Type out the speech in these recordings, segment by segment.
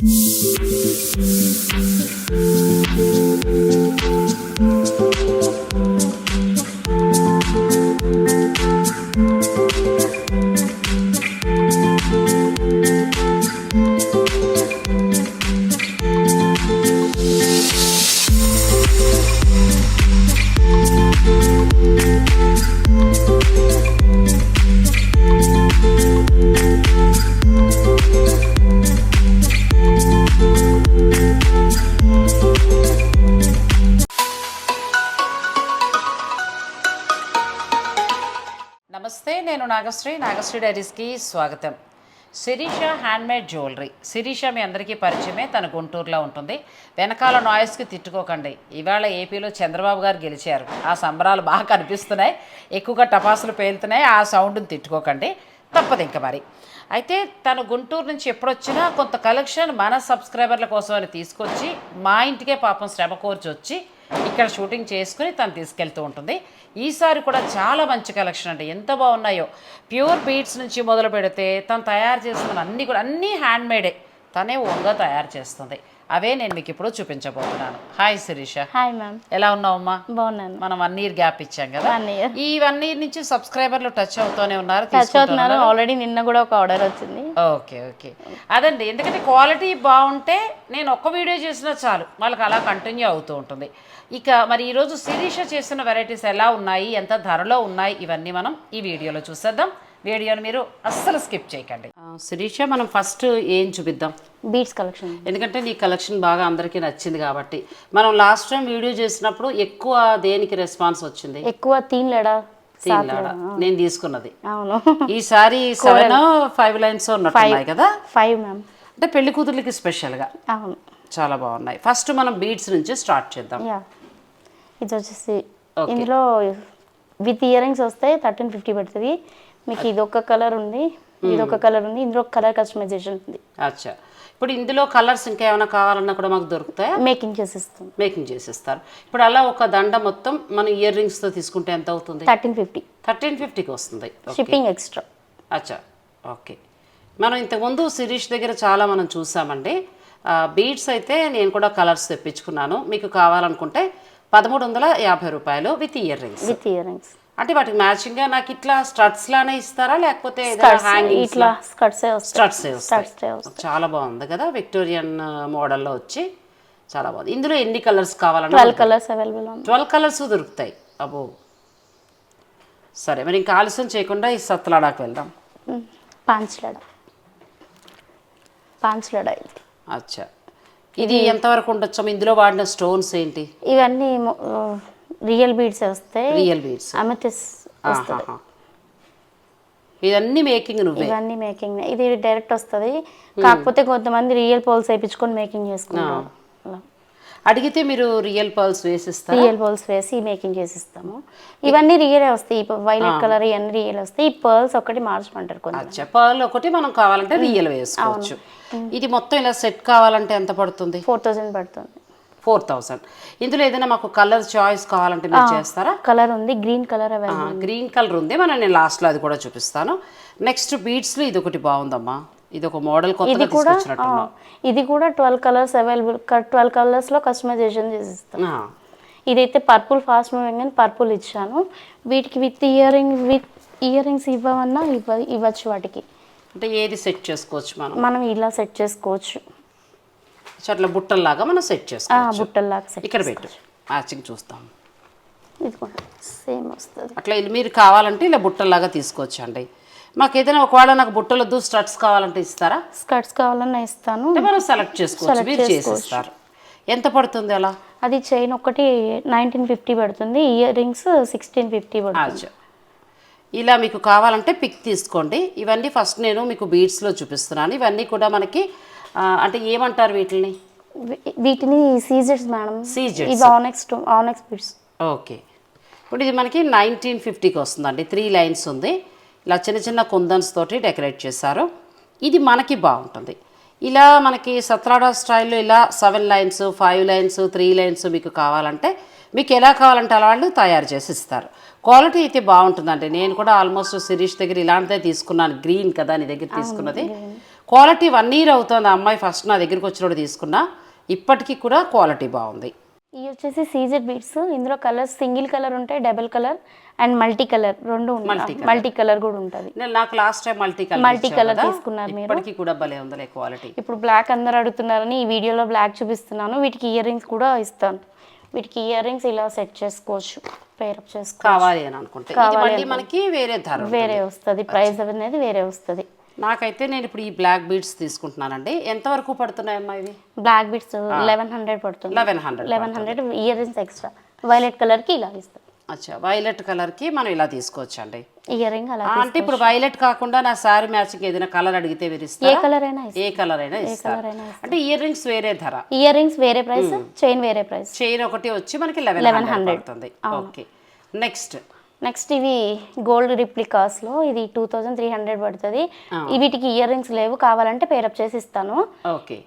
うん。నాగశ్రీ నాగశ్రీ డైరీస్కి స్వాగతం. Sirisha handmade jewellery. Sirisha మీ అందరికీ పరిచయమే తన గుంటూరులో ఉంటుంది. వెనకాల నాయిస్కి తిట్టుకోకండి. ఇవాళ ఏపీలో చంద్రబాబు గారు గెలిచారు. ఆ సంబరాలు బాగా కనిపిస్తున్నాయి. ఎక్కువగా టపాసులు పేలుతున్నాయి. ఆ సౌండ్ని తిట్టుకోకండి. తప్పదు ఇంకా మరి. అయితే తను గుంటూరు నుంచి ఎప్పుడొచ్చినా కొంత కలెక్షన్ మన సబ్స్క్రైబర్ల కోసం అని తీసుకొచ్చి మా ఇంటికే పాపం శ్రమ కోర్చి వచ్చి ఇక్కడ షూటింగ్ చేసుకుని తను తీసుకెళ్తూ ఉంటుంది. ఈసారి కూడా చాలా మంచి కలెక్షన్ అండి. ఎంత బాగున్నాయో. ప్యూర్ బీడ్స్ నుంచి మొదలు పెడితే తను తయారు చేసిన అన్నీ కూడా అన్నీ హ్యాండ్మేడే తనే ఓన్గా తయారు చేస్తుంది. అవే నేను మీకు ఇప్పుడు చూపించబోతున్నాను. హాయ్ శిరీష. Hi ma'am. ఎలా ఉన్నావమ్మా? బాగున్నాను. మనం వన్ ఇయర్ గ్యాప్ ఇచ్చాం కదా. ఈ వన్ ఇయర్ నుంచి సబ్స్క్రైబర్లు టచ్ అవుతూనే ఉన్నారు టచ్. అవుతున్నాను. ఆల్రెడీ నిన్న కూడా ఒక ఆర్డర్ వచ్చింది. Okay okay. అదండి. ఎందుకంటే క్వాలిటీ బాగుంటే నేను ఒక్క వీడియో చేసినా చాలు. వాళ్ళకి అలా కంటిన్యూ అవుతూ ఉంటుంది. ఇక మరి ఈరోజు శిరీష చేసిన వెరైటీస్ ఎలా ఉన్నాయి? ఎంత ధరలో ఉన్నాయి? ఇవన్నీ మనం ఈ వీడియోలో చూసేద్దాం. వీడియోని మీరు అస్సలు స్కిప్ చేయకండి. శిరీష మనం ఫస్ట్ ఏం చూపిద్దాం? బీట్స్ కలెక్షన్ ఎందుకంటే నీ కలెక్షన్ బాగా అందరికీ నచ్చింది కాబట్టి. మనం లాస్ట్ టైం వీడియో చేసినప్పుడు ఎక్కువ దేనికి రెస్పాన్స్ వచ్చింది? ఎక్కువ తీన్ లడా నేను తీసుకున్నది. అవును. ఈసారి సెవెన్ ఫైవ్ లైన్స్ ఉన్నట్టున్నాయి కదా? ఫైవ్ మ్యామ్ అంటే పెళ్ళి కూతుర్లకి స్పెషల్గా అవును. చాలా బాగున్నాయి. ఫస్ట్ మనం బీడ్స్ నుంచి స్టార్ట్ చేద్దాం. ఇది వచ్చేసి ఇందులో విత్ ఇయర్ రింగ్స్ వస్తే థర్టీన్ ఫిఫ్టీ పడుతుంది. మీకు ఇది ఒక కలర్ ఉంది. ఇది ఒక కలర్ ఉంది. ఇందులో కలర్ కస్టమైజేషన్ ఉంది. అచ్చా. ఇప్పుడు ఇందులో కలర్స్ ఇంకా ఏమైనా కావాలన్నా కూడా మాకు దొరుకుతాయా? మేకింగ్ చేసిస్తాం. మేకింగ్ చేసిస్తారు. ఇప్పుడు అలా ఒక దండ మొత్తం మనం ఇయర్ రింగ్స్తో తీసుకుంటే ఎంత అవుతుంది? థర్టీన్ ఫిఫ్టీ థర్టీన్ ఫిఫ్టీకి వస్తుంది. షిప్పింగ్ ఎక్స్ట్రా అచ్చా. ఓకే మనం ఇంతకుముందు శిరీష్ దగ్గర చాలా మనం చూసామండి. బీడ్స్ అయితే నేను కూడా కలర్స్ తెప్పించుకున్నాను. మీకు కావాలనుకుంటే పదమూడు వందల యాభై రూపాయలు with ear rings with ear rings అంటే వాటికి మ్యాచింగ్గా నాకు ఇట్లా స్టడ్స్ లానే ఇస్తారా? లేకపోతే ఇట్లా స్కర్ట్స్ వస్తాయి. చాలా బాగుంది కదా విక్టోరియన్ మోడల్లో వచ్చి. చాలా బాగుంది. ఇందులో ఎన్ని కలర్స్ కావాలన్నా twelve colours available twelve colours దొరుకుతాయి. అబ్బో. సరే మరి ఇంకా ఆలస్యం చేయకుండా ఈ సత్లాడాకి వెళ్దాం. పాంచ్ లడా పాంచ్ లడా ఇది అచ్చా. ఇది ఎంతవరకు ఉండొచ్చు ఇందులో వాడిన స్టోన్స్ ఏంటి? ఇవన్నీ రియల్ బీడ్స్ వస్తాయి. Real beads. అమెథిస్ వస్తుంది. ఇవన్నీ మేకింగ్ నువ్వే? ఇవన్నీ మేకింగ్. ఇది డైరెక్ట్ వస్తుంది. కాకపోతే కొంతమంది రియల్ పోల్స్ వేయించుకొని మేకింగ్ చేసుకుంటారు. అడిగితే మీరు రియల్ పర్ల్స్ వేసిస్తారా? రియల్ పోల్స్ వేసి మేకింగ్ చేసిస్తాము. ఇవన్నీ రియలే వస్తాయి. వైలెట్ కలర్ ఇవన్నీ రియల్ వస్తాయి. ఈ పర్ల్స్ ఒకటి మార్చమంటారు కొంచెం పర్ల్ ఒకటి మనం కావాలంటే రియల్ వేసుకోవచ్చు. ఇది మొత్తం ఇలా సెట్ కావాలంటే ఎంత పడుతుంది? ఫోర్ థౌజండ్ పడుతుంది. Four thousand. ఇందులో ఏదైనా మాకు కలర్ చాయిస్ కావాలంటే మీరు చేస్తారా? కలర్ ఉంది. గ్రీన్ కలర్ గ్రీన్ కలర్ ఉంది. మనం నేను లాస్ట్లో అది కూడా చూపిస్తాను. నెక్స్ట్ బీడ్స్లో ఇది ఒకటి బాగుందమ్మా. ఇది ఒక మోడల్ కొత్తగా కూడా ఇది కూడా ట్వెల్వ్ కలర్స్ అవైలబుల్ ట్వెల్వ్ కలర్స్లో కస్టమైజేషన్ చేసిస్తాం. ఆ, ఇదైతే పర్పుల్ ఫాస్ట్ మూవింగ్ అని పర్పుల్ ఇచ్చాను. వీటికి with ear ring with ear rings ఇవ్వమన్నా ఇవ్వ ఇవ్వచ్చు వాటికి. అంటే ఏది సెట్ చేసుకోవచ్చు మనం? మనం ఇలా సెట్ చేసుకోవచ్చు. అట్లా బుట్టల్లాగా మనం సెట్ చేసుకోవచ్చు. బుట్టల్లాగా సెట్ ఇక్కడ పెట్టు. మ్యాచింగ్ చూస్తాం. ఇది కూడా సేమ్ వస్తుంది. అట్లా ఇది మీరు కావాలంటే ఇలా బుట్టల్లాగా తీసుకోవచ్చు అండి మాకు ఏదైనా ఒకవేళ నాకు బుట్టలు వద్దు స్టడ్స్ కావాలంటే ఇస్తారా? స్కర్ట్స్ కావాలన్నా ఇస్తాను. అంటే మనం సెలెక్ట్ చేసుకోవచ్చు మీరు చేసిస్తారు. ఎంత పడుతుంది అలా? అది చైన్ ఒకటి నైన్టీన్ ఫిఫ్టీ పడుతుంది ఇయర్ రింగ్స్ సిక్స్టీన్ ఫిఫ్టీ పడుతుంది. ఇలా మీకు కావాలంటే పిక్ తీసుకోండి. ఇవన్నీ ఫస్ట్ నేను మీకు బీడ్స్లో చూపిస్తున్నాను. ఇవన్నీ కూడా మనకి ఆ, అంటే ఏమంటారు వీటిని? వీ- వీటిని సీజర్స్ మేడం. Seizures. ఇవి ఆనెక్స్ ఆనెక్స్ బిట్స్. ఓకే. ఇప్పుడు ఇది మనకి నైన్టీన్ ఫిఫ్టీకి వస్తుందండి. త్రీ లైన్స్ ఉంది. ఇలా చిన్న చిన్న కుందన్స్ తోటి డెకరేట్ చేశారు. ఇది మనకి బాగుంటుంది. ఇలా మనకి సత్రాడా స్టైల్లో ఇలా seven lines five lines three lines మీకు కావాలంటే మీకు ఎలా కావాలంటే అలా వాళ్ళు తయారు చేసి ఇస్తారు. క్వాలిటీ అయితే బాగుంటుందండి. నేను కూడా ఆల్మోస్ట్ శిరీష్ దగ్గర ఇలాంటిదే తీసుకున్నాను. గ్రీన్ కదా నీ దగ్గర తీసుకున్నది. క్వాలిటీ వన్ ఇయర్ అవుతుంది. ఆ అమ్మాయి ఫస్ట్ నా దగ్గరికి వచ్చినప్పుడు తీసుకున్నా. ఇప్పటికీ కూడా క్వాలిటీ బాగుంది. ఇవి వచ్చేసి సీజెడ్ బీట్స్ ఇందులో కలర్స్ సింగిల్ కలర్ ఉంటాయి double colour and multi colour రెండు ఉంటాయి. మల్టీ కలర్ కూడా ఉంటుంది. నాకు last time multi colour Multi colour తీసుకున్నారు మీరు. ఇప్పటికీ కూడా భలే ఉందిలే క్వాలిటీ ఇప్పుడు బ్లాక్ అందరు అడుగుతున్నారని ఈ వీడియోలో బ్లాక్ చూపిస్తున్నాను. వీటికి ఇయర్ రింగ్స్ కూడా ఇస్తాను. వీటికి ఇయర్ రింగ్స్ ఇలా సెట్ చేసుకోవచ్చు పేరప్ చేసుకోవచ్చు. కావాలి అని అనుకుంటే. మనకి వేరే ధర. వేరే వస్తుంది. ప్రైస్ అనేది వేరే వస్తుంది. నాకైతే నేను ఇప్పుడు ఈ బ్లాక్ బీడ్స్ తీసుకుంటున్నానండి. ఎంత వరకు పడుతున్నాయి అమ్మా ఇవి బ్లాక్ బిట్స్ లెవెన్ హండ్రెడ్ పడుతుంది. Eleven hundred eleven hundred ear rings extra violet కలర్కి ఇలా ఇస్తాం. అచ్చా వైలెట్ కలర్కి మనం ఇలా తీసుకోవచ్చండి. ఇయర్ రింగ్ అలా అంటే ఇప్పుడు వైలెట్ కాకుండా నా శారీ మ్యాచింగ్ ఏదైనా కలర్ అడిగితే మీరు ఏ కలర్ అయినా ఏ కలర్ అయినా ఇస్తారు? అంటే ఇయర్ రింగ్స్ వేరే ధర. ఇయర్ రింగ్స్ వేరే ప్రైస్ చైన్ వేరే ప్రైస్ చైన్ ఒకటి వచ్చి మనకి లెవెన్ హండ్రెడ్ పడుతుంది. ఓకే నెక్స్ట్ నెక్స్ట్ ఇవి గోల్డ్ రిప్లికాస్లో ఇది టూ థౌజండ్ త్రీ హండ్రెడ్ పడుతుంది. వీటికి ఇయర్ రింగ్స్ లేవు కావాలంటే పేరప్ చేసి ఇస్తాను.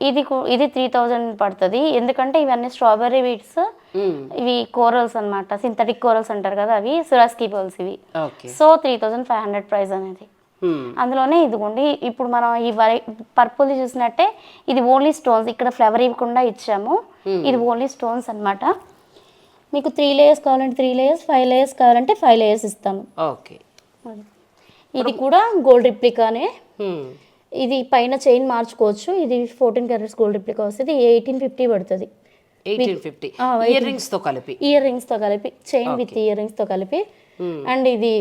ఇది ఇది త్రీ థౌజండ్ పడుతుంది. ఎందుకంటే ఇవన్నీ స్ట్రాబెర్రీ బీట్స్ ఇవి కోరల్స్ అన్నమాట సింథటిక్ కోరల్స్ అంటారు కదా అవి సురాస్కీ పర్ల్స్ ఇవి. So three thousand five hundred price అనేది. అందులోనే ఇదిగోండి ఇప్పుడు మనం ఈ వై పర్పుల్ చూసినట్టే ఇది ఓన్లీ స్టోన్స్ ఇక్కడ ఫ్లవర్ ఇవ్వకుండా ఇచ్చాము. ఇది ఓన్లీ స్టోన్స్ అన్నమాట. మీకు త్రీ లేయర్స్ కావాలంటే త్రీ లేయర్స్ ఫైవ్ లేయర్స్ కావాలంటే ఫైవ్ లేయర్స్ ఇస్తాను ఓకే. ఇది కూడా గోల్డ్ రిప్లికానే ఇది పైన చైన్ మార్చుకోవచ్చు. ఇది ఫోర్టీన్ క్యారెట్స్ గోల్డ్ రిప్లికా వస్తుంది. ఎయిటీన్ ఫిఫ్టీ పడుతుంది. ఇయర్ రింగ్స్తో కలిపి. ఇయర్ రింగ్స్తో కలిపి. చైన్ విత్ ఇయర్ రింగ్స్తో కలిపి. అండ్ ఇది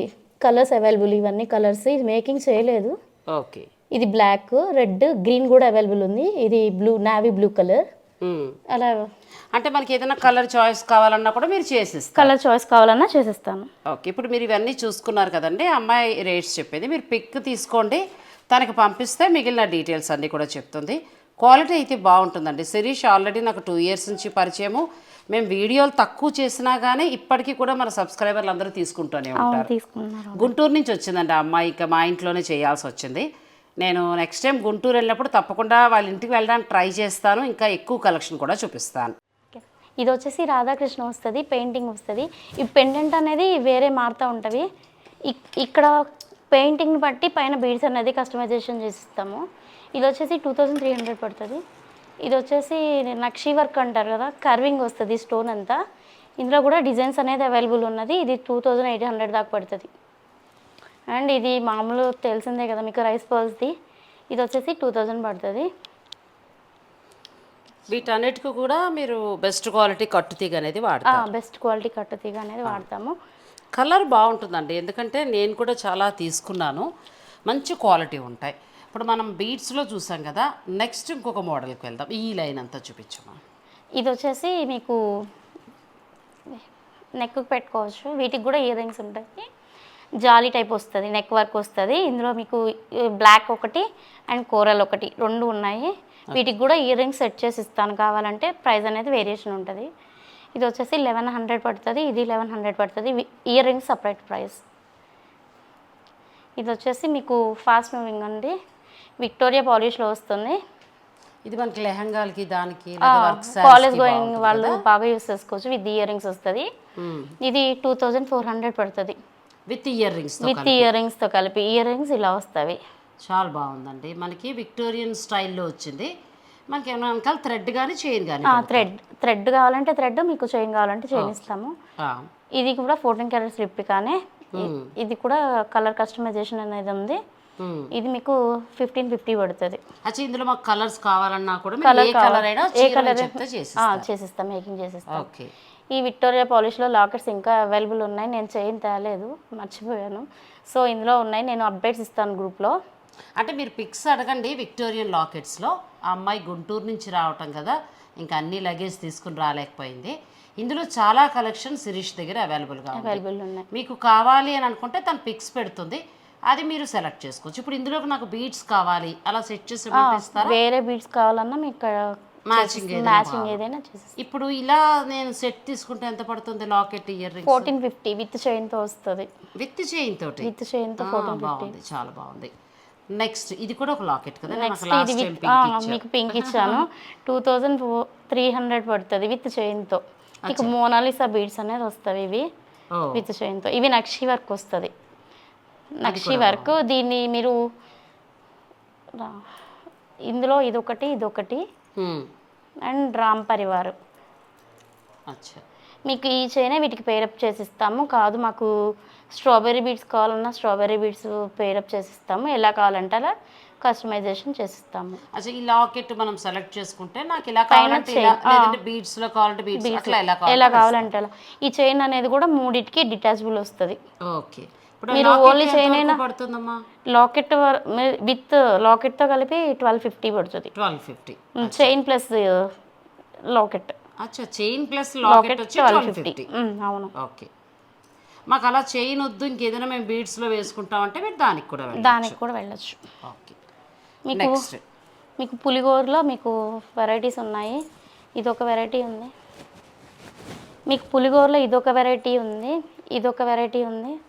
కలర్స్ అవైలబుల్ ఇవన్నీ కలర్స్ ఇది మేకింగ్ చేయలేదు. ఓకే. ఇది బ్లాక్ రెడ్ గ్రీన్ కూడా అవైలబుల్ ఉంది. ఇది బ్లూ నావీ బ్లూ కలర్ అలా. అంటే మనకి ఏదైనా కలర్ చాయిస్ కావాలన్నా కూడా మీరు చేసిస్తారు. కలర్ చాయిస్ కావాలన్నా చేసేస్తాను. ఓకే ఇప్పుడు మీరు ఇవన్నీ చూసుకున్నారు కదండి అమ్మాయి రేట్స్ చెప్పేది. మీరు పిక్ తీసుకోండి తనకి పంపిస్తే మిగిలిన డీటెయిల్స్ అన్నీ కూడా చెప్తుంది. క్వాలిటీ అయితే బాగుంటుందండి. శిరీష్ ఆల్రెడీ నాకు టూ ఇయర్స్ నుంచి పరిచయము. మేము వీడియోలు తక్కువ చేసినా కానీ ఇప్పటికీ కూడా మన సబ్స్క్రైబర్లు అందరూ తీసుకుంటూనే ఉంటారు. గుంటూరు నుంచి వచ్చిందండి అమ్మాయి ఇంకా మా ఇంట్లోనే చేయాల్సి వచ్చింది. నేను నెక్స్ట్ టైం గుంటూరు వెళ్ళినప్పుడు తప్పకుండా వాళ్ళ ఇంటికి వెళ్ళడానికి ట్రై చేస్తాను. ఇంకా ఎక్కువ కలెక్షన్ కూడా చూపిస్తాను. ఇది వచ్చేసి రాధాకృష్ణ వస్తుంది పెయింటింగ్ వస్తుంది. ఈ పెండెంట్ అనేది వేరే మారుతూ ఉంటుంది. ఇక్కడ పెయింటింగ్ని బట్టి పైన బీడ్స్ అనేది కస్టమైజేషన్ చేసిస్తాము. ఇది వచ్చేసి టూ థౌజండ్ త్రీ హండ్రెడ్ పడుతుంది. ఇది వచ్చేసి నక్షి వర్క్ అంటారు కదా కర్వింగ్ వస్తుంది స్టోన్ అంతా. ఇందులో కూడా డిజైన్స్ అనేది అవైలబుల్ ఉన్నది. ఇది టూ థౌజండ్ ఎయిట్ హండ్రెడ్ దాకా పడుతుంది. అండ్ ఇది మామూలు తెలిసిందే కదా మీకు రైస్ పర్ల్స్ది ఇది వచ్చేసి టూ థౌజండ్ పడుతుంది. వీటన్నిటికీ కూడా మీరు బెస్ట్ క్వాలిటీ కట్టుతీగ అనేది వాడతారు. బెస్ట్ క్వాలిటీ కట్టు తీగ అనేది వాడతాము. కలర్ బాగుంటుందండి. ఎందుకంటే నేను కూడా చాలా తీసుకున్నాను. మంచి క్వాలిటీ ఉంటాయి. ఇప్పుడు మనం బీట్స్లో చూసాం కదా నెక్స్ట్ ఇంకొక మోడల్కి వెళ్దాం. ఈ లైన్ అంతా చూపించమా? ఇది వచ్చేసి మీకు నెక్ పెట్టుకోవచ్చు. వీటికి కూడా ఇయర్ రింగ్స్ ఉంటాయి. జాలీ టైప్ వస్తుంది నెక్ వర్క్ వస్తుంది. ఇందులో మీకు బ్లాక్ ఒకటి అండ్ కోరల్ ఒకటి రెండు ఉన్నాయి. వీటికి కూడా ఇయర్ రింగ్స్ సెట్ చేసి ఇస్తాను. కావాలంటే ప్రైస్ అనేది వేరియేషన్ ఉంటుంది. ఇది వచ్చేసి లెవెన్ హండ్రెడ్ పడుతుంది ఇది లెవెన్ హండ్రెడ్ పడుతుంది. ఇయర్ రింగ్స్ సపరేట్ ప్రైస్ ఇది వచ్చేసి మీకు ఫాస్ట్ మూవింగ్ అండి. విక్టోరియా పాలిష్లో వస్తుంది. ఇది మనకి లెహంగాలకి దానికి కాలేజ్ గోయింగ్ వాళ్ళు బాగా యూస్ చేసుకోవచ్చు. విత్ ఇయర్ రింగ్స్ వస్తుంది ఇది టూ థౌజండ్ ఫోర్ హండ్రెడ్ పడుతుంది. With ear rings with ear రింగ్స్తో కలిపి. ఇయర్ రింగ్స్ ఇలా వస్తాయి. చాలా బాగుందండి. మనకి విక్టోరియన్ స్టైల్లో వచ్చింది. మనకి ఏమైనా వెనకాల థ్రెడ్ కానీ చైన్ కానీ థ్రెడ్ థ్రెడ్ కావాలంటే థ్రెడ్ మీకు చైన్ కావాలంటే చైన్ ఇస్తాము. ఇది కూడా ఫోర్టీన్ క్యారెట్స్ ఇ- ఇది కూడా కలర్ కస్టమైజేషన్ అనేది ఉంది. ఇది మీకు ఫిఫ్టీన్ ఫిఫ్టీ పడుతుంది. అచ్చా ఇందులో మాకు కలర్స్ కావాలన్నా కూడా ఏ కలర్ అయినా ఏ కలర్? చేసిస్తాం మేకింగ్ చేసిస్తాం. ఓకే. ఈ విక్టోరియా పాలిష్లో లాకెట్స్ ఇంకా అవైలబుల్ ఉన్నాయి. నేను చైన్ తేలేదు మర్చిపోయాను. సో ఇందులో ఉన్నాయి. నేను అప్డేట్స్ ఇస్తాను గ్రూప్లో. అంటే మీరు పిక్స్ అడగండి విక్టోరియన్ లాకెట్స్లో. ఆ అమ్మాయి గుంటూరు నుంచి రావటం కదా ఇంకా అన్ని లగేజ్ తీసుకుని రాలేకపోయింది. ఇందులో చాలా కలెక్షన్ శిరీష్ దగ్గర అవైలబుల్గా అవైలబుల్ ఉన్నాయి. మీకు కావాలి అని అనుకుంటే తను పిక్స్ పెడుతుంది. అది మీరు సెలెక్ట్ చేసుకోవచ్చు. ఇప్పుడు ఇందులోకి నాకు బీట్స్ కావాలి అలా సెట్ చేసి వేరే బీడ్స్ కావాలన్నా మీకు మ్యాచింగ్ మ్యాచింగ్ ఏదైనా ఇప్పుడు ఇలా నేను సెట్ తీసుకుంటే ఎంత పడుతుంది locket ear ring fourteen fifty with చైన్తో వస్తుంది. విత్ చైన్ తోటి? విత్ చైన్తో ఆ, బాగుంది చాలా బాగుంది. నెక్స్ట్ ఇది కూడా ఒక లాకెట్ కదా? నాకు నెక్స్ట్ ఇది మీకు పింక్ ఇచ్చాను. టూ థౌజండ్ త్రీ హండ్రెడ్ పడుతుంది విత్ చైన్తో మీకు మోనాలిసా బీడ్స్ అనేది వస్తాయి ఇవి విత్ చైన్తో ఇవి నక్షి వర్క్ వస్తుంది. నక్షి వర్క్ దీన్ని మీరు ఇందులో ఇదొకటి ఇదొకటి. అండ్ రామ్ పరివార్. మీకు ఈ చైనే వీటికి పేరప్ చేసిస్తాము. కాదు మాకు స్ట్రాబెర్రీ బీట్స్ కావాలన్నా స్ట్రాబెర్రీ బీట్స్ పేరప్ చేసిస్తాము. ఎలా కావాలంటే అలా కస్టమైజేషన్ చేసిస్తాము. అచ్చా ఈ లాకెట్ మనం సెలెక్ట్ చేసుకుంటే నాకు ఇలా కావాలంటే లేదంటే బీడ్స్లో కావాలంటే బీడ్స్ ఎలా ఎలా కావాలి కావాలంటే అలా. ఈ చైన్ అనేది కూడా మూడిటికి డిటాచబుల్ వస్తుంది. ఓకే. మీరు chain వరకు అయినా- పడుతుందమ్మా లాకెట్ విత్ లాకెట్తో కలిపి ట్వెల్వ్ ఫిఫ్టీ పడుతుంది. Twelve fifty chain plus locket అచ్చా చైన్ ప్లస్ లాకెట్ వచ్చి ట్వెల్వ్ ఫిఫ్టీ అవును. ఓకే. మాకు అలా చైన్ వద్దు ఇంకేదైనా మేము బీడ్స్లో వేసుకుంటామంటే మీరు దానికి కూడా దానికి కూడా వెళ్ళొచ్చు. ఓకే. మీకు మీకు పులిగోరలో మీకు వెరైటీస్ ఉన్నాయి. ఇదొక వెరైటీ ఉంది. మీకు పులిగోరలో ఇదొక వెరైటీ ఉంది. ఇదొక వెరైటీ ఉంది.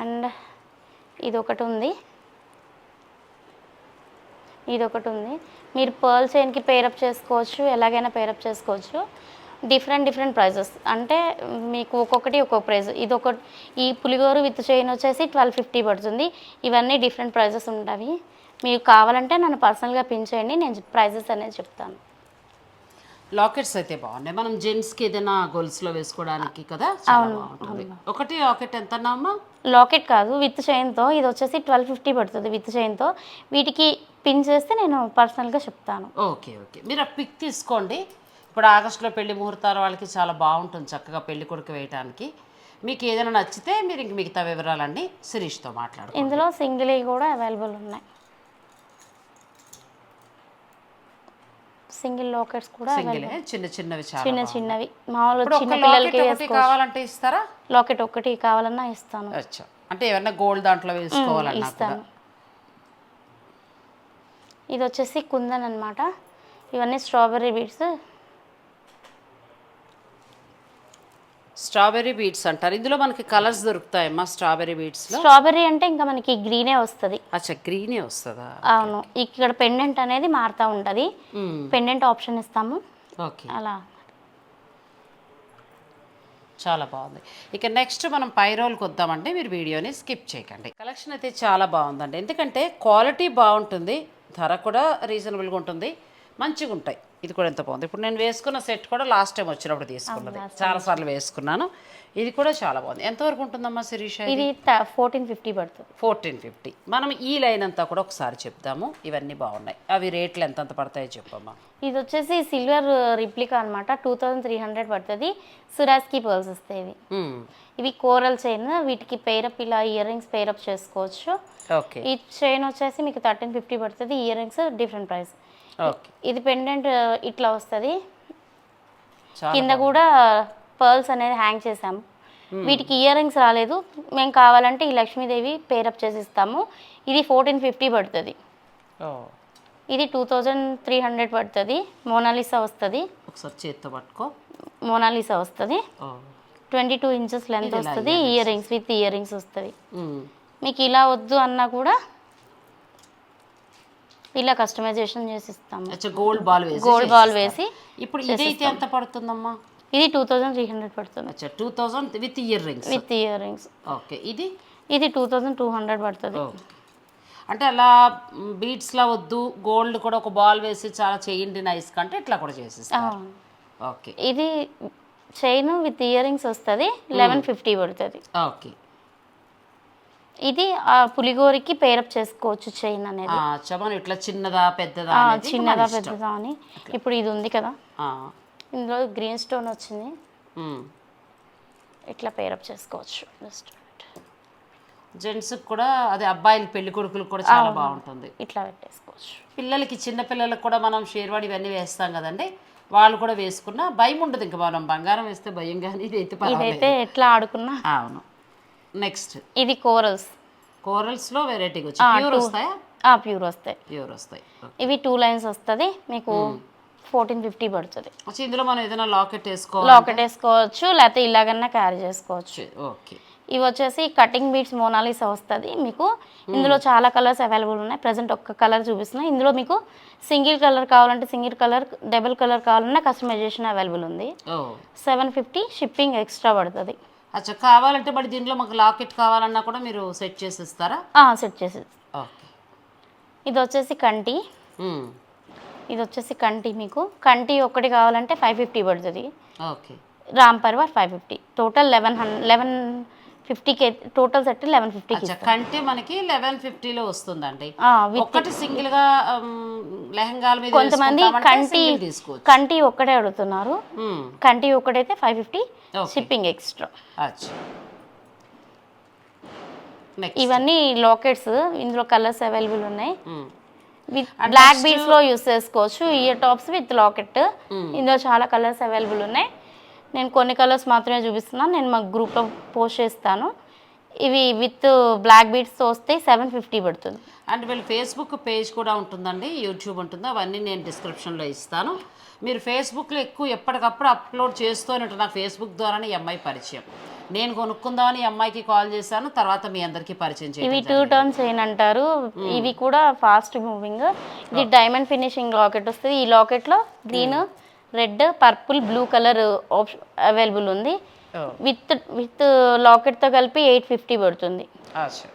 అండ్ ఇది ఒకటి ఉంది ఇది ఒకటి ఉంది మీరు పర్ల్ చైన్కి పేరప్ చేసుకోవచ్చు ఎలాగైనా పేరప్ చేసుకోవచ్చు. డిఫరెంట్ డిఫరెంట్ ప్రైజెస్ అంటే మీకు ఒక్కొక్కటి ఒక్కొక్క ప్రైస్ ఇది ఒక ఈ పులిగోరు విత్ చైన్ వచ్చేసి ట్వెల్వ్ ఫిఫ్టీ పడుతుంది. ఇవన్నీ డిఫరెంట్ ప్రైజెస్ ఉంటాయి. మీకు కావాలంటే నన్ను పర్సనల్గా పిన్ చేయండి నేను ప్రైజెస్ అనేది చెప్తాను. లాకెట్స్ అయితే బాగున్నాయి. మనం జెంట్స్కి ఏదైనా గొలుస్లో వేసుకోవడానికి కదా చాలా బాగుంటుంది. ఒకటి లాకెట్ ఎంత అమ్మా లాకెట్ కాదు విత్ చైన్తో ఇది వచ్చేసి ట్వెల్వ్ ఫిఫ్టీ పడుతుంది విత్ చైన్తో వీటికి పిన్ చేస్తే నేను పర్సనల్గా చెప్తాను. Okay okay. మీరు పిక్ తీసుకోండి. ఇప్పుడు ఆగస్టులో పెళ్ళి ముహూర్తాలు వాళ్ళకి చాలా బాగుంటుంది చక్కగా పెళ్ళి కొడుకు వేయడానికి మీకు ఏదైనా నచ్చితే మీరు ఇంక మిగతా వివరాలన్నీ శిరీష్తో మాట్లాడుకోండి. ఇందులో సింగిల్ కూడా అవైలబుల్ ఉన్నాయి. సింగిల్ లాకెట్స్ కూడా సింగిల్ చిన్న చిన్నవి చిన్న. చిన్నవి. మామూలు చిన్న పిల్లలకి కావాలంటే ఇస్తారా? లాకెట్ ఒకటి కావాలన్నా ఇస్తాను. అంటే ఏమన్నా గోల్డ్ దాంట్లో వేసుకోవాలన్నా ఇస్తాను. ఇది వచ్చేసి కుందన్ అన్నమాట. ఇవన్నీ స్ట్రాబెర్రీ బీడ్స్. స్ట్రాబెర్రీ బీడ్స్ అంటారు. ఇందులో మనకి కలర్స్ దొరుకుతాయమ్మా స్ట్రాబెర్రీ బీడ్స్లో స్ట్రాబెర్రీ అంటే ఇంకా మనకి గ్రీనే వస్తుంది. అచ్చా గ్రీనే వస్తుందా? అవును. ఇక్కడ పెండెంట్ అనేది మారుతూ ఉంటుంది. పెండెంట్ ఆప్షన్ ఇస్తాము. ఓకే. అలా. చాలా బాగుంది. ఇక నెక్స్ట్ మనం పైరోల్కి వద్దామంటే మీరు వీడియోని స్కిప్ చేయకండి. కలెక్షన్ అయితే చాలా బాగుందండి. ఎందుకంటే క్వాలిటీ బాగుంటుంది ధర కూడా రీజనబుల్గా ఉంటుంది. మంచిగా ఉంటాయి ఇది కూడా ఎంత బాగుంది. ఇప్పుడు నేను వేసుకున్న సెట్ కూడా లాస్ట్ టైం వచ్చినప్పుడు తీసుకున్నది. చాలా సార్లు వేసుకున్నాను. ఇది కూడా చాలా బాగుంది. ఎంతవరకు ఉంటుందమ్మా శిరీష ఇది? ఫోర్టీన్ ఫిఫ్టీ పడుతుంది. Fourteen fifty. మనం ఈ లైన్ అంతా కూడా ఒకసారి చెప్దాము. ఇవన్నీ బాగున్నాయి. అవి రేట్లు ఎంతంత పడతాయో చెప్పమ్మా. ఇది వచ్చేసి సిల్వర్ రిప్లికా అనమాట టూ థౌజండ్ త్రీ హండ్రెడ్ పడుతుంది. సురాస్కి పర్ల్స్ వస్తాయి ఇవి. ఇవి కోరల్ చైన్. వీటికి పేరప్ ఇలా ఇయర్ రింగ్స్ పేరప్ చేసుకోవచ్చు. ఓకే. ఈ చైన్ వచ్చేసి మీకు థర్టీన్ ఫిఫ్టీ పడుతుంది. ఇయర్ రింగ్స్ డిఫరెంట్ ప్రైస్ ఇది పెండెంట్ ఇట్లా వస్తుంది. కింద కూడా పర్ల్స్ అనేది హ్యాంగ్ చేసాము వీటికి ఇయర్ రింగ్స్ రాలేదు. మేము కావాలంటే ఈ లక్ష్మీదేవి పేరప్ చేసి ఇస్తాము ఇది ఫోర్టీన్ ఫిఫ్టీ పడుతుంది. ఇది టూ థౌజండ్ త్రీ హండ్రెడ్ పడుతుంది. మోనాలిసా వస్తుంది. ఒకసారి చేత్తో పట్టుకో. మోనాలిసా వస్తుంది. ట్వంటీ టూ ఇంచెస్ లెంత్ వస్తుంది. Ear rings with ear rings వస్తుంది. మీకు ఇలా వద్దు అన్నా కూడా ఇలా కస్టమైజేషన్ చేసి ఇస్తాము గోల్డ్ బాల్ వేసి గోల్డ్ బాల్. వేసి ఇప్పుడు ఇదైతే ఎంత పడుతుందమ్మా? ఇది టూ థౌజండ్ త్రీ హండ్రెడ్ పడుతుంది. అచ్చా two thousand with ear rings with ear rings okay ఇది? ఇది టూ థౌజండ్ టూ హండ్రెడ్ పడుతుంది. అంటే అలా బీట్స్లా వద్దు గోల్డ్ కూడా ఒక బాల్ వేసి చాలా చేయండి నైస్ కంటే ఇట్లా కూడా చేసిస్తారు. ఓకే ఇది చైన్ విత్ ఇయర్ రింగ్స్ వస్తుంది లెవెన్ ఫిఫ్టీ పడుతుంది. ఓకే ఇది ఆ పులిగోరికి పేరప్ చేసుకోవచ్చు చైన్ అనేది. అచ్చా మనం ఇట్లా చిన్నదా పెద్దదా చిన్నదా. పెద్దదా అని. ఇప్పుడు ఇది ఉంది కదా. ఇందులో గ్రీన్ స్టోన్ వచ్చింది. ఇట్లా పేరప్ చేసుకోవచ్చు. జస్ట్ జెంట్స్కి కూడా అదే అబ్బాయిలు పెళ్ళి కొడుకులకు కూడా చాలా బాగుంటుంది. ఇట్లా పెట్టేసుకోవచ్చు. పిల్లలకి చిన్న పిల్లలకు కూడా మనం షేర్వాడి ఇవన్నీ వేస్తాం కదండి. వాళ్ళు కూడా వేసుకున్న భయం ఉండదు ఇంకా మనం బంగారం వేస్తే భయం కానీ ఇది అయితే ఇదైతే ఎట్లా ఆడుకున్నా. అవును. నెక్స్ట్ ఇది కోరల్స్ కోరల్స్లో వెరైటీగా వచ్చి ప్యూర్ వస్తాయా? ప్యూర్ వస్తాయి. ప్యూర్ వస్తాయి. ఇవి టూ లైన్స్ వస్తుంది. మీకు ఫోర్టీన్ ఫిఫ్టీ పడుతుంది. ఇందులో మనం ఏదైనా లాకెట్ వేసుకోవాలి లాకెట్ వేసుకోవచ్చు లేకపోతే ఇలాగన్నా క్యారీ చేసుకోవచ్చు. ఓకే ఇవి వచ్చేసి కటింగ్ బీట్స్ మోనాలిసా వస్తుంది మీకు. ఇందులో చాలా కలర్స్ అవైలబుల్ ఉన్నాయి. ప్రజెంట్ ఒక్క కలర్ చూపిస్తున్నా. ఇందులో మీకు సింగిల్ కలర్ కావాలంటే సింగిల్ కలర్ డబుల్ కలర్ కావాలన్నా కస్టమైజేషన్ అవైలబుల్ ఉంది. సెవెన్ ఫిఫ్టీ షిప్పింగ్ ఎక్స్ట్రా పడుతుంది. అచ్చా కావాలంటే మరి దీంట్లో మాకు లాకెట్ కావాలన్నా కూడా మీరు సెట్ చేసి ఇస్తారా సెట్ చేసేది ఓకే. ఇది వచ్చేసి కంటి. ఇది వచ్చేసి కంటి మీకు. కంటి ఒకటి కావాలంటే ఫైవ్ ఫిఫ్టీ పడుతుంది. Okay. Ram Parivar five fifty total eleven hundred eleven ఫిఫ్టీకి టోటల్ సెట్ లెవెన్ ఫిఫ్టీకి కంటే మనకి లెవెన్ ఫిఫ్టీలో వస్తుందండి. విత్ ఒక్కటి సింగిల్గా లెహంగాల మీద కొంతమంది కంటి కంటి ఒక్కటే అడుగుతున్నారు. మ్మ్. కంటి ఒక్కటైతే ఫైవ్ ఫిఫ్టీ. షిప్పింగ్ ఎక్స్ట్రా ఇవన్నీ లాకెట్స్ ఇందులో కలర్స్ అవైలబుల్ ఉన్నాయి. విత్ బ్లాక్ బీడ్స్లో యూస్ చేసుకోవచ్చు. ఇయర్ టాప్స్ విత్ లాకెట్ ఇందులో చాలా కలర్స్ అవైలబుల్ ఉన్నాయి. నేను కొన్ని కలర్స్ మాత్రమే చూపిస్తున్నాను నేను మా గ్రూప్లో పోస్ట్ చేస్తాను. ఇవి విత్ బ్లాక్ బీడ్స్తో వస్తే సెవెన్ ఫిఫ్టీ పడుతుంది. అండ్ వీళ్ళు ఫేస్బుక్ పేజ్ కూడా ఉంటుందండి యూట్యూబ్ ఉంటుంది. అవన్నీ నేను డిస్క్రిప్షన్లో ఇస్తాను. మీరు ఫేస్బుక్లో ఎక్కువ ఎప్పటికప్పుడు అప్లోడ్ చేస్తూనే ఉంటారు. నాకు ఫేస్బుక్ ద్వారానే ఈ అమ్మాయి పరిచయం. నేను కొనుక్కుందామని ఈ అమ్మాయికి కాల్ చేశాను. తర్వాత మీ అందరికీ పరిచయం ఇవి టూ టర్న్స్ అంటారు? ఇవి కూడా ఫాస్ట్ మూవింగ్. ఇది డైమండ్ ఫినిషింగ్ లాకెట్ వస్తుంది. ఈ లాకెట్లో green red purple blue colour option available ఉంది. విత్ విత్ లాకెట్తో కలిపి ఎయిట్ ఫిఫ్టీ పడుతుంది. అచ్చా.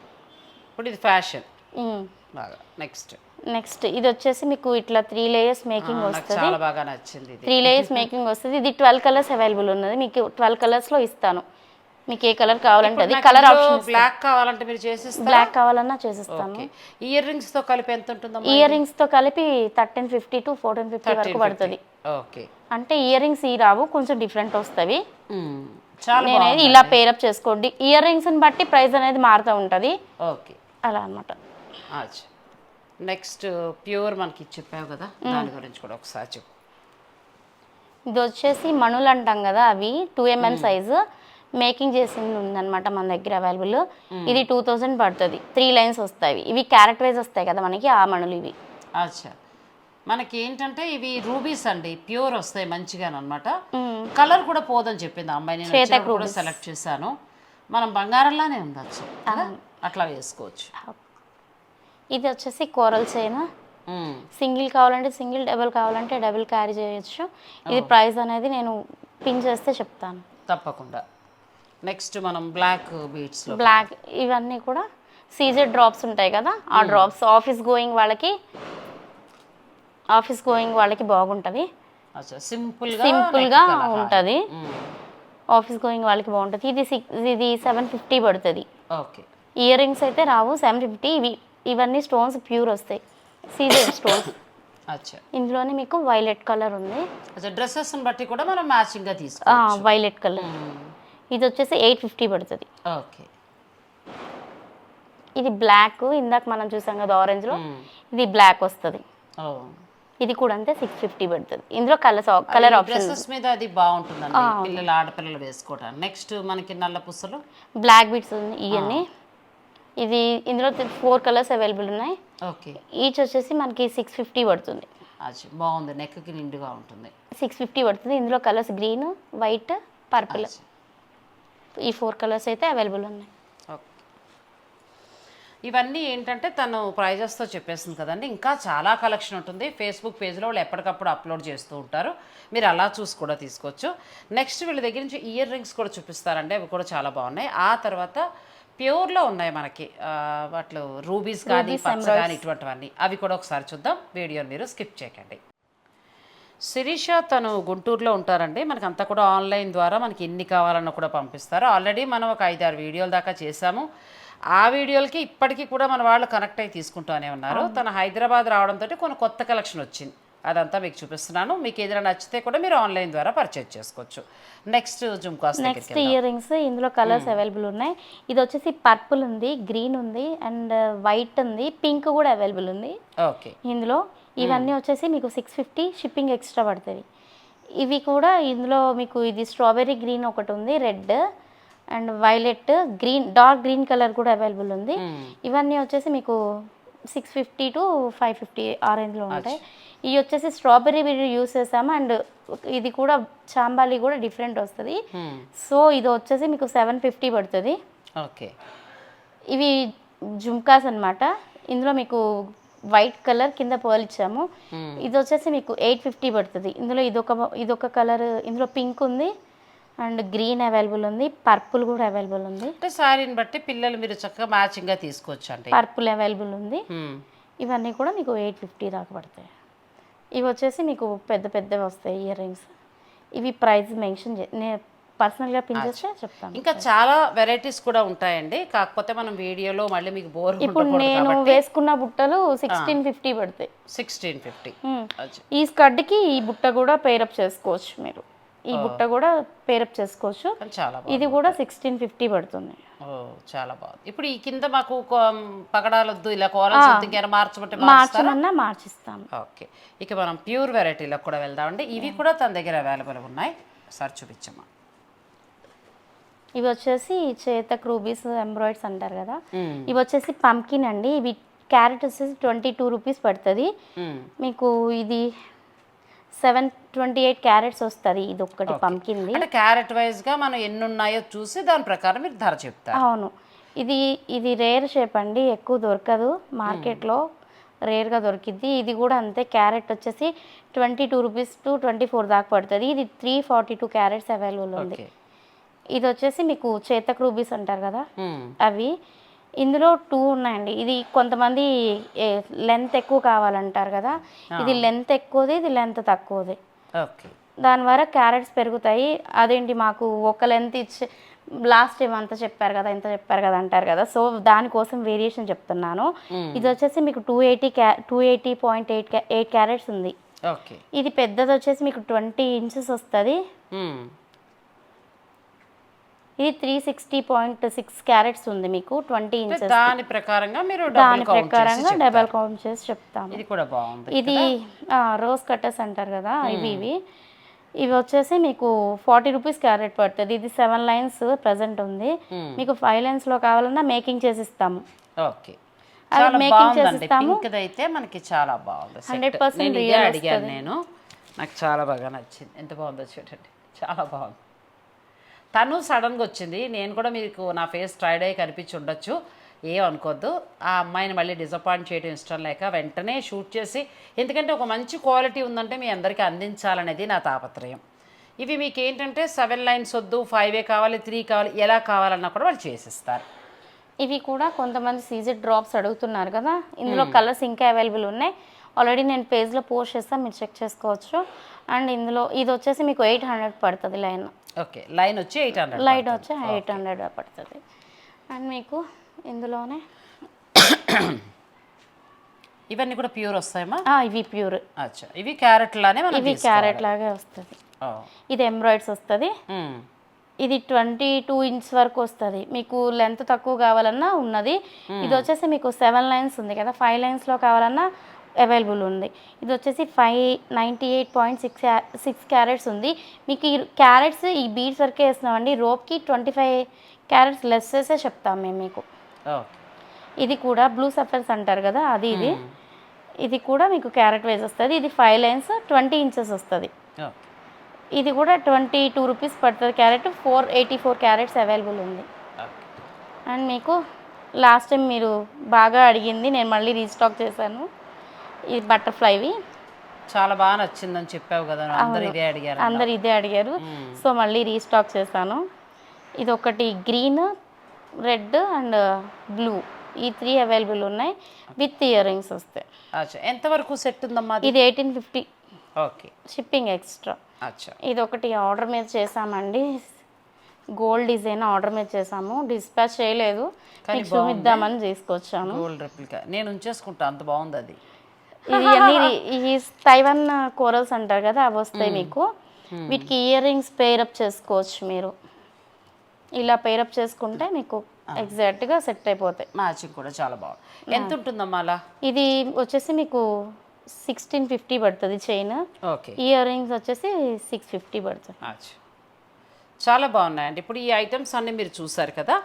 ఇప్పుడు ఇది ఫ్యాషన్. నెక్స్ట్. నెక్స్ట్. ఇది వచ్చేసి మీకు ఇట్లా త్రీ లేయర్స్ మేకింగ్ వస్తుంది. చాలా బాగా నచ్చింది త్రీ లేయర్స్ మేకింగ్ వస్తుంది. ఇది ట్వెల్వ్ కలర్స్ అవైలబుల్ ఉన్నది. మీకు ట్వెల్వ్ కలర్స్లో ఇస్తాను. మీకు ఏ కలర్ కావాలంటే అది. కలర్ ఆప్షన్ బ్లాక్ కావాలంటే మీరు చేసిస్తారు? బ్లాక్ కావాలన్నా చేసిస్తాను. ఇయర్ రింగ్స్తో కలిపి ఎంత ఉంటుందమ్మా ఇయర్ రింగ్స్తో కలిపి thirteen fifty to fourteen fifty వరకు పడుతుంది. ఓకే. అంటే ఇయర్ రింగ్స్ ఈ రావు కొంచెం డిఫరెంట్ వస్తాయి నేనైతే ఇలా పేరప్ చేసుకోండి. ఇయర్ రింగ్స్ని బట్టి ప్రైస్ అనేది మారుతూ ఉంటుంది. ఓకే. అలా అనమాట అచ్చా. నెక్స్ట్ ప్యూర్ మనకి చెప్పావు కదా దాని గురించి కూడా ఒకసారి చెప్పు. ఇది వచ్చేసి మణులు అంటాం కదా అవి టూ ఎంఎం సైజు మేకింగ్ చేసింది ఉందన్నమాట మన దగ్గర అవైలబుల్ ఇది టూ థౌజండ్ పడుతుంది. త్రీ లైన్స్ వస్తాయి. ఇవి క్యారెట్ వైజ్ వస్తాయి కదా మనకి ఆ మణులు ఇవి. అచ్చా. మనకి ఏంటంటే ఇవి రూబీస్ అండి ప్యూర్ వస్తాయి మంచిగా అనమాట కలర్ కూడా పోదని చెప్పింది అమ్మాయి నేను కూడా సెలెక్ట్ చేశాను. మనం బంగారంలానే ఉండొచ్చు? అట్లా వేసుకోవచ్చు. ఇది వచ్చేసి కోరల్ చైన్. సింగిల్ కావాలంటే సింగిల్ డబుల్ కావాలంటే డబుల్ క్యారీ చేయొచ్చు. ఇది ప్రైస్ అనేది నేను పిన్ చేస్తే చెప్తాను. తప్పకుండా. నెక్స్ట్ మనం బ్లాక్ బీట్స్లో బ్లాక్ ఇవన్నీ కూడా సీజెడ్ డ్రాప్స్ ఉంటాయి కదా ఆ డ్రాప్స్ ఆఫీస్ గోయింగ్ వాళ్ళకి ఆఫీస్ గోయింగ్ వాళ్ళకి బాగుంటుంది. సింపుల్గా ఉంటుంది. ఆఫీస్ గోయింగ్ వాళ్ళకి బాగుంటుంది. ఇది సిక్స్ ఇది సెవెన్ ఫిఫ్టీ పడుతుంది. ఓకే. ఇయర్ రింగ్స్ అయితే రావు సెవెన్ ఫిఫ్టీ ఇవి ఇవన్నీ స్టోన్స్ ప్యూర్ వస్తాయి. C Z stones. ఇందులోనే మీకు వైలెట్ కలర్ ఉంది. అచ్చా డ్రెస్సెస్ని బట్టి కూడా మనం మ్యాచింగ్గా తీసుకో వైలెట్ కలర్. ఇది వచ్చేసి ఎయిట్ ఫిఫ్టీ పడుతుంది. ఓకే. ఇది బ్లాక్ ఇందాక మనం చూసాం కదా ఆరెంజ్లో ఇది బ్లాక్ వస్తుంది. ఇది కూడా అంతే సిక్స్ ఫిఫ్టీ పడుతుంది. ఇందులో కలర్ ఆప్షన్ డ్రెస్సెస్ మీద అది బాగుంటుందండి. పిల్లలు ఆడపిల్లలు వేసుకోవడానికి నెక్స్ట్ మనకి నల్ల పుస్తలు. బ్లాక్ బీట్స్ ఇవన్నీ ఇది ఇందులో ఫోర్ కలర్స్ అవైలబుల్ ఉన్నాయి. ఓకే. ఈచ్ వచ్చేసి మనకి సిక్స్ ఫిఫ్టీ పడుతుంది. బాగుంది. నెక్కి నిండుగా ఉంటుంది. సిక్స్ ఫిఫ్టీ పడుతుంది. ఇందులో కలర్స్ గ్రీన్ వైట్ పర్పుల్. ఈ ఫోర్ కలర్స్ అయితే అవైలబుల్ ఉన్నాయి. ఇవన్నీ ఏంటంటే తను ప్రైజెస్తో చెప్పేసింది కదండి. ఇంకా చాలా కలెక్షన్ ఉంటుంది. ఫేస్బుక్ పేజ్లో వాళ్ళు ఎప్పటికప్పుడు అప్లోడ్ చేస్తూ ఉంటారు. మీరు అలా చూసి కూడా తీసుకోవచ్చు. నెక్స్ట్ వీళ్ళ దగ్గర నుంచి ఇయర్ రింగ్స్ కూడా చూపిస్తారండి. అవి కూడా చాలా బాగున్నాయి. ఆ తర్వాత ప్యూర్లో ఉన్నాయి మనకి వాటిలో రూబీస్ కానీ పచ్చ కానీ ఇటువంటివన్నీ. అవి కూడా ఒకసారి చూద్దాం. వీడియోని మీరు స్కిప్ చేయకండి. శిరీష తను గుంటూరులో ఉంటారండి. మనకి అంతా కూడా ఆన్లైన్ ద్వారా మనకి ఎన్ని కావాలన్నా కూడా పంపిస్తారు. ఆల్రెడీ మనం ఒక ఐదారు వీడియోల దాకా చేసాము ఆ వీడియోలకి ఇప్పటికీ కూడా మన వాళ్ళు కనెక్ట్ అయ్యి తీసుకుంటూనే ఉన్నారు. తను హైదరాబాద్ రావడంతో కొన్ని కొత్త కలెక్షన్ వచ్చింది. అదంతా మీకు చూపిస్తున్నాను. మీకు ఏదైనా నచ్చితే కూడా మీరు ఆన్లైన్ ద్వారా పర్చేజ్ చేసుకోవచ్చు. Next jhumkas next earrings ఇందులో కలర్స్ అవైలబుల్ ఉన్నాయి. ఇది వచ్చేసి పర్పుల్ ఉంది గ్రీన్ ఉంది అండ్ వైట్ ఉంది పింక్ కూడా అవైలబుల్ ఉంది. ఓకే. ఇందులో ఇవన్నీ వచ్చేసి మీకు సిక్స్ ఫిఫ్టీ షిప్పింగ్ ఎక్స్ట్రా పడుతుంది. ఇవి కూడా ఇందులో మీకు ఇది స్ట్రాబెర్రీ గ్రీన్ ఒకటి ఉంది red and violet green dark green colour కూడా అవైలబుల్ ఉంది. ఇవన్నీ వచ్చేసి మీకు six fifty to five fifty ఆ రేంజ్లో ఉంటాయి. ఇవి వచ్చేసి స్ట్రాబెర్రీ యూస్ చేసాము అండ్ ఇది కూడా చాంబాలి కూడా డిఫరెంట్ వస్తుంది. సో ఇది వచ్చేసి మీకు సెవెన్ ఫిఫ్టీ పడుతుంది. ఓకే. ఇవి జుమ్కాస్ అన్నమాట. ఇందులో మీకు వైట్ కలర్ కింద పర్ల్ ఇచ్చాము. ఇది వచ్చేసి మీకు ఎయిట్ ఫిఫ్టీ పడుతుంది. ఇందులో ఇదొక ఇదొక కలర్ ఇందులో పింక్ ఉంది. అండ్ గ్రీన్ అవైలబుల్ ఉంది పర్పుల్ కూడా అవైలబుల్ ఉంది. అంటే శారీని బట్టి పిల్లలు మీరు చక్కగా మ్యాచింగ్గా తీసుకోవచ్చు అండి పర్పుల్ అవైలబుల్ ఉంది. ఇవన్నీ కూడా మీకు ఎయిట్ ఫిఫ్టీ దాకా పడతాయి. ఇవి వచ్చేసి మీకు పెద్ద పెద్దవి వస్తాయి ఇయర్ రింగ్స్. ఇవి ప్రైస్ మెన్షన్ నేను పర్సనల్గా పిన్ చేస్తే చెప్తాను. ఇంకా చాలా వెరైటీస్ కూడా ఉంటాయండి. కాకపోతే మనం వీడియోలో మళ్ళీ మీకు బోర్ ఇప్పుడు నేను వేసుకున్న బుట్టలు సిక్స్టీన్ ఫిఫ్టీ పడతాయి. Sixteen fifty. ఈ స్కడ్కి ఈ బుట్ట కూడా పేరప్ చేసుకోవచ్చు మీరు. ఈ బుట్ట కూడా పేరప్ చేసుకోవచ్చు. చాలా ఇది కూడా సిక్స్టీన్ ఫిఫ్టీ పడుతుంది. చాలా బాగుంది. ఇప్పుడు ఈ కింద మాకు పగడాలొద్దు ఇలా కోరల్స్ మార్చుతారా మార్చమన్నా మార్చిస్తాం ఓకే. ఇక మనం ప్యూర్ వెరైటీలో కూడా వెళ్దామండి. ఇవి కూడా తన దగ్గర అవైలబుల్ ఉన్నాయి. సార్ చూపించమ్మా. ఇవి వచ్చేసి చేతక్ రూబీస్ ఎంబ్రాయిడ్స్ అంటారు కదా. ఇవి వచ్చేసి పంకిన్ అండి. ఇవి క్యారెట్ వచ్చేసి ట్వంటీ టూ రూపీస్ పడుతుంది. మీకు ఇది సెవెన్ ట్వంటీ ఎయిట్ క్యారెట్స్ వస్తుంది ఇది ఒక్కటి పంకిన్ది అంటే క్యారెట్ వైజ్గా మనం ఎన్ని ఉన్నాయో చూసి దాని ప్రకారం మీరు ధర చెప్తారు. అవును. ఇది ఇది రేర్ షేప్ అండి ఎక్కువ దొరకదు మార్కెట్లో. రేర్గా దొరికిద్ది. ఇది కూడా అంతే క్యారెట్ వచ్చేసి twenty two rupees to twenty four దాకా పడుతుంది. ఇది three forty two carats available ఉంది. ఇది వచ్చేసి మీకు చేతక్ రూబీస్ అంటారు కదా. అవి ఇందులో టూ ఉన్నాయండి. ఇది కొంతమంది లెంత్ ఎక్కువ కావాలంటారు కదా? ఇది లెంత్ ఎక్కువది ఇది లెంత్ తక్కువది. దాని వల్ల క్యారెట్స్ పెరుగుతాయి. అదేంటి మాకు ఒక లెంత్ ఇచ్చి లాస్ట్ టైం అంతా చెప్పారు కదా ఇంత చెప్పారు కదా అంటారు కదా. సో దానికోసం వేరియేషన్ చెప్తున్నాను. ఇది వచ్చేసి మీకు టూ ఎయిటీ క్యా two eighty point eight eight carats ఉంది. ఇది పెద్దది వచ్చేసి మీకు ట్వంటీ ఇంచెస్ వస్తుంది. ఇది three sixty point six carats ఉంది మీకు ట్వంటీ ఇంచెస్ దాని ప్రకారంగా మీరు దాని ప్రకారంగా చేసి డబల్ కౌంట్ చేసి చెప్తాము. ఇది కూడా బాగుంది ఇది రోజ్ కట్టర్స్ అంటారు కదా ఇవి ఇవి. ఇవి వచ్చేసి మీకు ఫార్టీ రూపీస్ క్యారెట్ పడుతుంది. ఇది సెవెన్ లైన్స్ ప్రజెంట్ ఉంది. మీకు ఫైవ్ లైన్స్లో కావాలన్నా మేకింగ్ చేసి ఇస్తాము ఓకే. అవి బాగుందండి. చేసిస్తాము. పింక్ అయితే మనకి చాలా బాగుంది. Set. 100% నేను ఇదే real అడిగాను నేను. నాకు చాలా బాగా నచ్చింది. ఎంత బాగుందో చూడండి. చాలా బాగుంది. తను సడన్గా వచ్చింది. నేను కూడా మీకు నా ఫేస్ ట్రైడ్ అయ్యి కనిపించి ఉండొచ్చు. ఏం అనుకోవద్దు ఆ అమ్మాయిని మళ్ళీ డిసప్పాయింట్ చేయడం ఇష్టం లేక వెంటనే షూట్ చేసి ఎందుకంటే ఒక మంచి క్వాలిటీ ఉందంటే మీ అందరికీ అందించాలనేది నా తాపత్రయం. ఇవి మీకు ఏంటంటే సెవెన్ లైన్స్ వద్దు ఫైవే కావాలి త్రీ కావాలి ఎలా కావాలన్నా కూడా వాళ్ళు చేసిస్తారు. ఇవి కూడా కొంతమంది సీజెడ్ డ్రాప్స్ అడుగుతున్నారు కదా. ఇందులో కలర్స్ ఇంకా అవైలబుల్ ఉన్నాయి. ఆల్రెడీ నేను పేజ్లో పోస్ట్ చేస్తాను మీరు చెక్ చేసుకోవచ్చు. అండ్ ఇందులో ఇది వచ్చేసి మీకు ఎయిట్ హండ్రెడ్ పడుతుంది లైన్. ఓకే లైన్ వచ్చి ఎయిట్ హండ్రెడ్ లైట్ వచ్చి ఎయిట్ హండ్రెడ్ పడుతుంది. అండ్ మీకు ఇందులోనే ఇవన్నీ కూడా ప్యూర్ వస్తాయమ్మా? ఇవి ప్యూర్. అచ్చా ఇవి క్యారెట్ లానే మనం ఇవి. క్యారెట్ లాగే వస్తుంది. ఇది ఎంబ్రాయిడ్స్ వస్తుంది. ఇది ట్వంటీ టూ ఇంచ్ వరకు వస్తుంది. మీకు లెంత్ తక్కువ కావాలన్నా ఉన్నది. ఇది వచ్చేసి మీకు సెవెన్ లైన్స్ ఉంది కదా ఫైవ్ లైన్స్లో కావాలన్నా అవైలబుల్ ఉంది. ఇది వచ్చేసి five ninety eight point six six carats ఉంది. మీకు ఈ క్యారెట్స్ ఈ బీడ్స్ వరకే వేస్తున్నామండి. రోప్కి ట్వంటీ ఫైవ్ క్యారెట్స్ లెస్ చేసే చెప్తాం మేము మీకు. ఇది కూడా బ్లూ సఫర్స్ అంటారు కదా అది ఇది. ఇది కూడా మీకు క్యారెట్ వైజ్ వస్తుంది. ఇది ఫైవ్ లైన్స్ ట్వంటీ ఇంచెస్ వస్తుంది. ఇది కూడా ట్వంటీ టూ రూపీస్ పడుతుంది carat. Four eighty four carats available ఉంది. అండ్ మీకు లాస్ట్ టైం మీరు బాగా అడిగింది నేను మళ్ళీ రీస్టాక్ చేశాను. ఇది బటర్ఫ్లైవి. చాలా బాగా నచ్చిందని చెప్పావు కదా అందరూ ఇదే అడిగారు అందరు ఇదే అడిగారు. సో మళ్ళీ రీస్టాక్ చేశాను. ఇది ఒకటి గ్రీన్ రెడ్ అండ్ బ్లూ. ఈ త్రీ అవైలబుల్ ఉన్నాయి. విత్ ఇయర్ రింగ్స్ వస్తాయి ఎంతవరకు సెట్ ఉందమ్మా ఇది eighteen fifty. Okay. Shipping extra. అచ్చా. ఇది ఒకటి ఆర్డర్ మీద చేసామండి గోల్డ్ డిజైన్ ఆర్డర్ మీద చేసాము డిస్పాచ్ చేయలేదు. మీకు చూపిద్దామని తీసుకొచ్చాను. Gold replica. నేను ఉంచేసుకుంటా. అంత బాగుంది అది. ఇది అన్ని ఈ తైవాన్ కోరల్స్ అంటారు కదా అవి వస్తాయి మీకు. వీటికి ఇయర్ రింగ్స్ పేరప్ చేసుకోవచ్చు మీరు. ఇలా పేరప్ చేసుకుంటే మీకు ఎగ్జాక్ట్గా సెట్ అయిపోతాయి. మ్యాచింగ్ కూడా చాలా బాగుంది ఎంత ఉంటుందమ్మా అలా ఇది వచ్చేసి మీకు సిక్స్టీన్ ఫిఫ్టీ పడుతుంది చైన్ ఓకే. ఇయర్ రింగ్స్ వచ్చేసి సిక్స్ ఫిఫ్టీ పడుతుంది. చాలా బాగున్నాయండి. ఇప్పుడు ఈ ఐటమ్స్ అన్నీ మీరు చూసారు కదా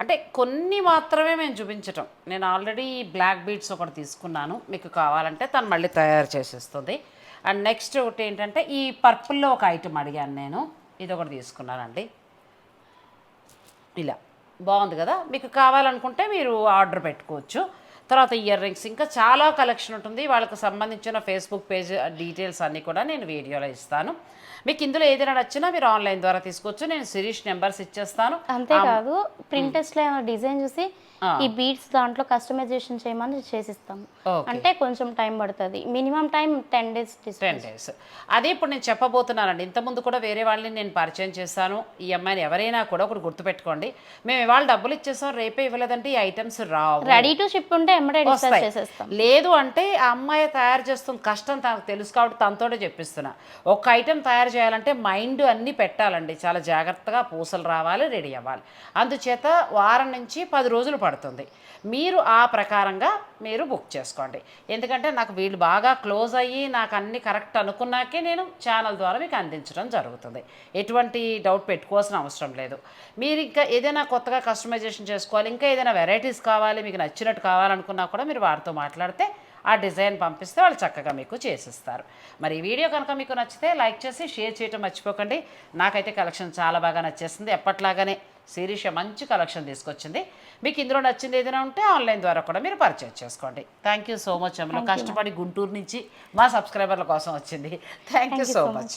అంటే కొన్ని మాత్రమే మేము చూపించటం. నేను ఆల్రెడీ బ్లాక్ బీడ్స్ ఒకటి తీసుకున్నాను. మీకు కావాలంటే తను మళ్ళీ తయారు చేసేస్తుంది. అండ్ నెక్స్ట్ ఒకటి ఏంటంటే ఈ పర్పుల్లో ఒక ఐటమ్ అడిగాను నేను. ఇది ఒకటి తీసుకున్నానండి. ఇలా. బాగుంది కదా? మీకు కావాలనుకుంటే మీరు ఆర్డర్ పెట్టుకోవచ్చు. తర్వాత ఇయర్ రింగ్స్. ఇంకా చాలా కలెక్షన్ ఉంటుంది. వాళ్ళకి సంబంధించిన ఫేస్బుక్ పేజ్ డీటెయిల్స్ అన్నీ కూడా నేను వీడియోలో ఇస్తాను. మీకు ఇందులో ఏదైనా నచ్చినా మీరు ఆన్లైన్ ద్వారా తీసుకోవచ్చు. నేను సిరీష్ నెంబర్స్ ఇచ్చేస్తాను. అంతేకాదు ప్రింటెస్ట్లో ఏమైనా డిజైన్ చూసి ఈ బీడ్స్ దాంట్లో కస్టమైజేషన్ చేయమని Okay. అంటే కొంచెం టైం పడుతుంది. Minimum time ten days ten days అదే ఇప్పుడు నేను చెప్పబోతున్నానండి. ఇంతకుముందు కూడా వేరే వాళ్ళని నేను పరిచయం చేశాను. ఈ అమ్మాయిని ఎవరైనా కూడా ఒకటి గుర్తుపెట్టుకోండి. మేము ఇవాళ డబ్బులు ఇచ్చేసాం రేపే ఇవ్వలేదంటే ఈ ఐటమ్స్ రావు. రెడీ టు షిప్ ఉంటే ఎమ్మడే చేసేస్తాం. లేదు అంటే ఆ అమ్మాయి తయారు చేస్తున్న కష్టం తనకు తెలుసు కాబట్టి తనతోనే చెప్పిస్తున్నా. ఒక ఐటెం తయారు చేయాలంటే మైండ్ అన్నీ పెట్టాలండి. చాలా జాగ్రత్తగా పూసలు రావాలి రెడీ అవ్వాలి. అందుచేత వారం నుంచి పది రోజులు పడుతుంది. మీరు ఆ ప్రకారంగా మీరు బుక్ చేసుకోండి. ఎందుకంటే నాకు వీళ్ళు బాగా క్లోజ్ అయ్యి నాకు అన్ని కరెక్ట్ అనుకున్నాకే నేను ఛానల్ ద్వారా మీకు అందించడం జరుగుతుంది. ఎటువంటి డౌట్ పెట్టుకోవాల్సిన అవసరం లేదు. మీరు ఇంకా ఏదైనా కొత్తగా కస్టమైజేషన్ చేసుకోవాలి ఇంకా ఏదైనా వెరైటీస్ కావాలి మీకు నచ్చినట్టు కావాలనుకున్నా కూడా మీరు వారితో మాట్లాడితే ఆ డిజైన్ పంపిస్తే వాళ్ళు చక్కగా మీకు చేసిస్తారు. మరి ఈ వీడియో కనుక మీకు నచ్చితే లైక్ చేసి షేర్ చేయటం మర్చిపోకండి. నాకైతే కలెక్షన్ చాలా బాగా నచ్చేసింది. ఎప్పట్లాగానే శిరీష మంచి కలెక్షన్ తీసుకొచ్చింది. మీకు ఇందులో నచ్చింది ఏదైనా ఉంటే ఆన్లైన్ ద్వారా కూడా మీరు పర్చేజ్ చేసుకోండి. థ్యాంక్ యూ సో మచ్ అమ్మలో కష్టపడి గుంటూరు నుంచి మా సబ్స్క్రైబర్ల కోసం వచ్చింది. Thank you so much